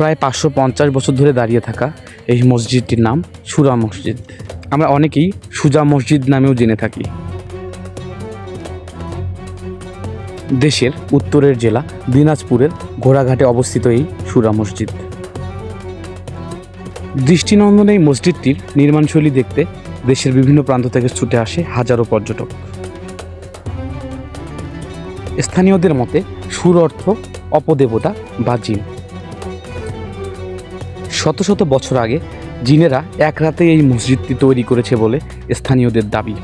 প্রায় পাঁচশো পঞ্চাশ বছর ধরে দাঁড়িয়ে থাকা এই মসজিদটির নাম সুরা মসজিদ। আমরা অনেকেই সুজা মসজিদ নামেও জেনে থাকি। দেশের উত্তরের জেলা দিনাজপুরের ঘোড়াঘাটে অবস্থিত এই সুরা মসজিদ। দৃষ্টিনন্দন এই মসজিদটির নির্মাণশৈলী দেখতে দেশের বিভিন্ন প্রান্ত থেকে ছুটে আসে হাজারো পর্যটক। স্থানীয়দের মতে সুর অর্থ অপদেবতা বা জিন। শত শত বছর আগে জিনেরা এক রাতে এই মসজিদটি তৈরি করেছে বলে স্থানীয়দের দাবি।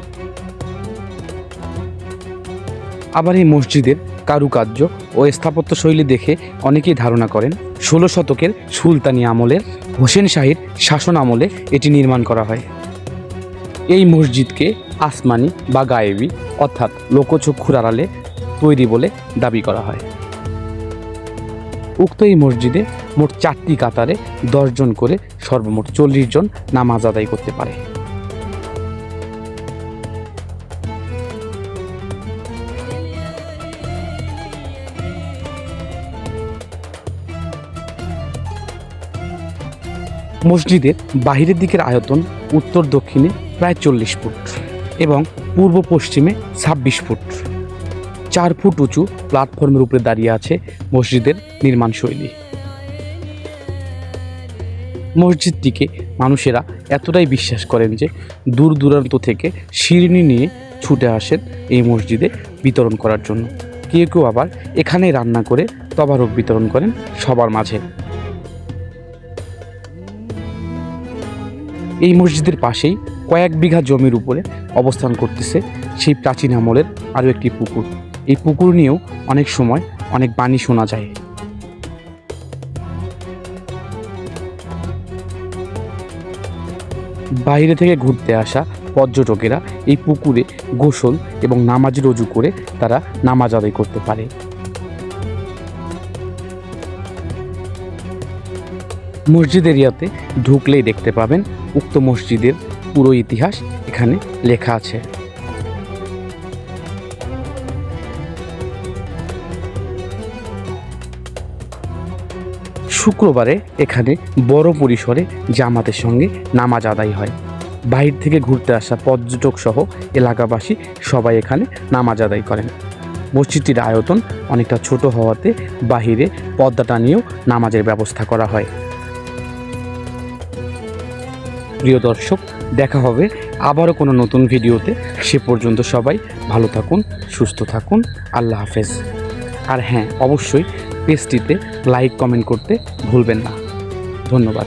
আবার এই মসজিদের কারুকার্য ও স্থাপত্য শৈলী দেখে অনেকেই ধারণা করেন, ষোলো শতকের সুলতানি আমলের হোসেন শাহির শাসন আমলে এটি নির্মাণ করা হয়। এই মসজিদকে আসমানি বা গায়েবী অর্থাৎ লোকচক্ষুর আড়ালে তৈরি বলে দাবি করা হয়। উক্ত এই মসজিদে মোট চারটি কাতারে দশজন করে সর্বমোট চল্লিশ জন নামাজ আদায় করতে পারে। মসজিদের বাহিরের দিকের আয়তন উত্তর দক্ষিণে প্রায় চল্লিশ ফুট এবং পূর্ব পশ্চিমে ছাব্বিশ ফুট। চার ফুট উঁচু প্ল্যাটফর্মের উপরে দাঁড়িয়ে আছে মসজিদের নির্মাণ শৈলী। মসজিদটিকে মানুষেরা এতটাই বিশ্বাস করেন যে দূর দূরান্ত থেকে শিরনি নিয়ে ছুটে আসেন এই মসজিদে বিতরণ করার জন্য। কেউ কেউ আবার এখানেই রান্না করে তবারক বিতরণ করেন সবার মাঝে। এই মসজিদের পাশেই কয়েক বিঘা জমির উপরে অবস্থান করতেছে সেই প্রাচীন আমলের আরও একটি পুকুর। এই পুকুর নিয়েও অনেক সময় অনেক বাণী শোনা যায়। বাইরে থেকে ঘুরতে আসা পর্যটকেরা এই পুকুরে গোসল এবং নামাজ রজু করে তারা নামাজ আদায় করতে পারে। মসজিদ এরিয়াতে ঢুকলেই দেখতে পাবেন উক্ত মসজিদের পুরো ইতিহাস এখানে লেখা আছে। শুক্রবারে এখানে বড় পরিসরে জামাতের সঙ্গে নামাজ আদায় হয়। বাইরে থেকে ঘুরতে আসা পর্যটক সহ এলাকাবাসী সবাই এখানে নামাজ আদায় করেন। মসজিদটির আয়তন অনেকটা ছোট হওয়াতে বাহিরে পর্দা টানিয়েও নামাজের ব্যবস্থা করা হয়। প্রিয় দর্শক, দেখা হবে আবারও কোনো নতুন ভিডিওতে। সে পর্যন্ত সবাই ভালো থাকুন, সুস্থ থাকুন। আল্লাহ হাফেজ। আর হ্যাঁ অবশ্যই পেজটিতে লাইক কমেন্ট করতে ভুলবেন না। ধন্যবাদ।